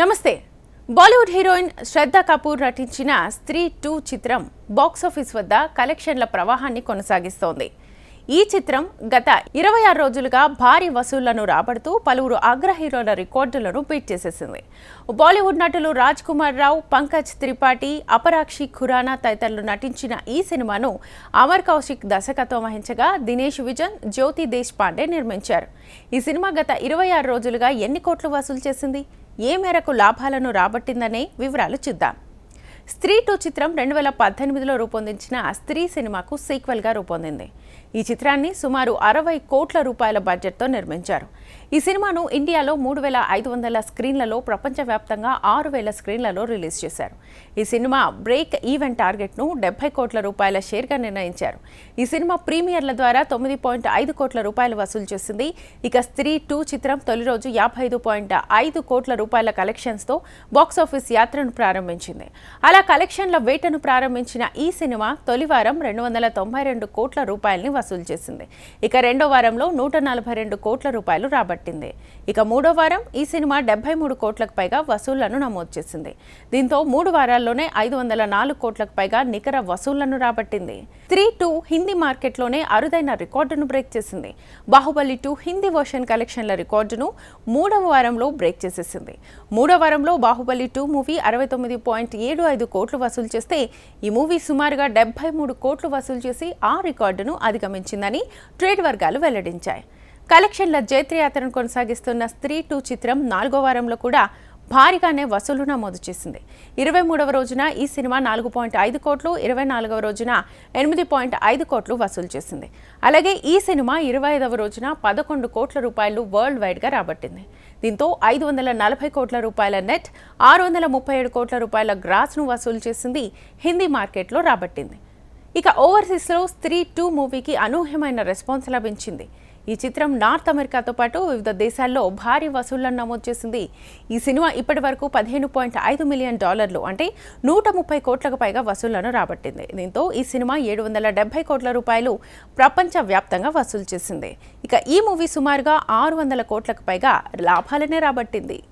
నమస్తే. బాలీవుడ్ హీరోయిన్ శ్రద్ధ కపూర్ నటించిన స్త్రీ టూ చిత్రం బాక్సాఫీస్ వద్ద కలెక్షన్ల ప్రవాహాన్ని కొనసాగిస్తోంది. ఈ చిత్రం గత ఇరవై ఆరు రోజులుగా భారీ వసూళ్ళను రాబడుతూ పలువురు అగ్రహీరోల రికార్డులను బీట్ చేసేసింది. బాలీవుడ్ నటులు రాజ్ కుమార్ రావు పంకజ్ త్రిపాఠి అపరాక్షి ఖురానా తదితరులు నటించిన ఈ సినిమాను అమర్ కౌశిక్ దర్శకత్వం వహించగా దినేష్ విజన్ జ్యోతి దేశ్ పాండే నిర్మించారు. ఈ సినిమా గత ఇరవై ఆరు రోజులుగా ఎన్ని కోట్లు వసూలు చేసింది? ఏ మేరకు లాభాలను రాబట్టిందనే వివరాలు చూద్దాం. స్త్రీ టూ చిత్రం రెండు వేల పద్దెనిమిదిలో రూపొందించిన స్త్రీ సినిమాకు సీక్వెల్గా రూపొందింది. ఈ చిత్రాన్ని సుమారు అరవై కోట్ల రూపాయల బడ్జెట్తో నిర్మించారు. ఈ సినిమాను ఇండియాలో మూడు వేల ఐదు వందల స్క్రీన్లలో ప్రపంచవ్యాప్తంగా ఆరు వేల స్క్రీన్లలో రిలీజ్ చేశారు. ఈ సినిమా బ్రేక్ ఈవెంట్ టార్గెట్ను డెబ్బై కోట్ల రూపాయల షేర్గా నిర్ణయించారు. ఈ సినిమా ప్రీమియర్ల ద్వారా తొమ్మిది పాయింట్ ఐదు కోట్ల రూపాయలు వసూలు చేసింది. ఇక స్త్రీ టూ చిత్రం తొలి రోజు యాభై ఐదు పాయింట్ ఐదు కోట్ల రూపాయల కలెక్షన్స్తో బాక్సాఫీస్ యాత్రను ప్రారంభించింది. అలా కలెక్షన్ల వేటను ప్రారంభించిన ఈ సినిమా తొలి వారం రెండు వందల తొంభై రెండు కోట్ల రూపాయలని వసూలు చేసింది. ఇక రెండో వారంలో నూట నలభై రెండు కోట్ల రూపాయలు రాబట్టింది. ఇక మూడో వారం ఈ సినిమా డెబ్బై మూడు కోట్లకు పైగా వసూళ్ళను నమోదు చేసింది. దీంతో మూడు వారాల్లోనే ఐదు వందల నాలుగు కోట్లకు పైగా నికర వసూళ్ళను రాబట్టింది. త్రీ టూ హిందీ మార్కెట్లోనే అరుదైన రికార్డును బ్రేక్ చేసింది. బాహుబలి టూ హిందీ వర్షన్ కలెక్షన్ల రికార్డును మూడవ వారంలో బ్రేక్ చేసేసింది. మూడో వారంలో బాహుబలి టూ మూవీ అరవై తొమ్మిది పాయింట్ ఏడు ఐదు ఐదు కోట్లు వసూలు చేస్తే ఈ మూవీ సుమారుగా డెబ్బై మూడు కోట్లు వసూలు చేసి ఆ రికార్డును అధిగమించిందని ట్రేడ్ వర్గాలు వెల్లడించాయి. కలెక్షన్ల జైత్రయాత్రను కొనసాగిస్తున్న స్త్రీ టూ చిత్రం నాలుగో వారంలో కూడా భారీగానే వసూలు నమోదు చేసింది. ఇరవై మూడవ రోజున ఈ సినిమా నాలుగు పాయింట్ ఐదు కోట్లు ఇరవై నాలుగవ రోజున ఎనిమిది పాయింట్ ఐదు కోట్లు వసూలు చేసింది. అలాగే ఈ సినిమా ఇరవై ఐదవ రోజున పదకొండు కోట్ల రూపాయలు వరల్డ్ వైడ్గా రాబట్టింది. దీంతో ఐదు వందల నలభై కోట్ల రూపాయల నెట్ ఆరు వందల ముప్పై ఏడు కోట్ల రూపాయల గ్రాస్ను వసూలు చేసింది హిందీ మార్కెట్లో రాబట్టింది. ఇక ఓవర్సీస్లో స్త్రీ టూ మూవీకి అనూహ్యమైన రెస్పాన్స్ లభించింది. ఈ చిత్రం నార్త్ అమెరికాతో పాటు వివిధ దేశాల్లో భారీ వసూళ్ళను నమోదు చేసింది. ఈ సినిమా ఇప్పటి వరకు పదిహేను పాయింట్ ఐదు మిలియన్ డాలర్లు అంటే నూట ముప్పై కోట్లకు పైగా వసూళ్ళను రాబట్టింది. దీంతో ఈ సినిమా ఏడు వందల డెబ్బై కోట్ల రూపాయలు ప్రపంచవ్యాప్తంగా వసూలు చేసింది. ఇక ఈ మూవీ సుమారుగా ఆరు వందల కోట్లకు పైగా లాభాలనే రాబట్టింది.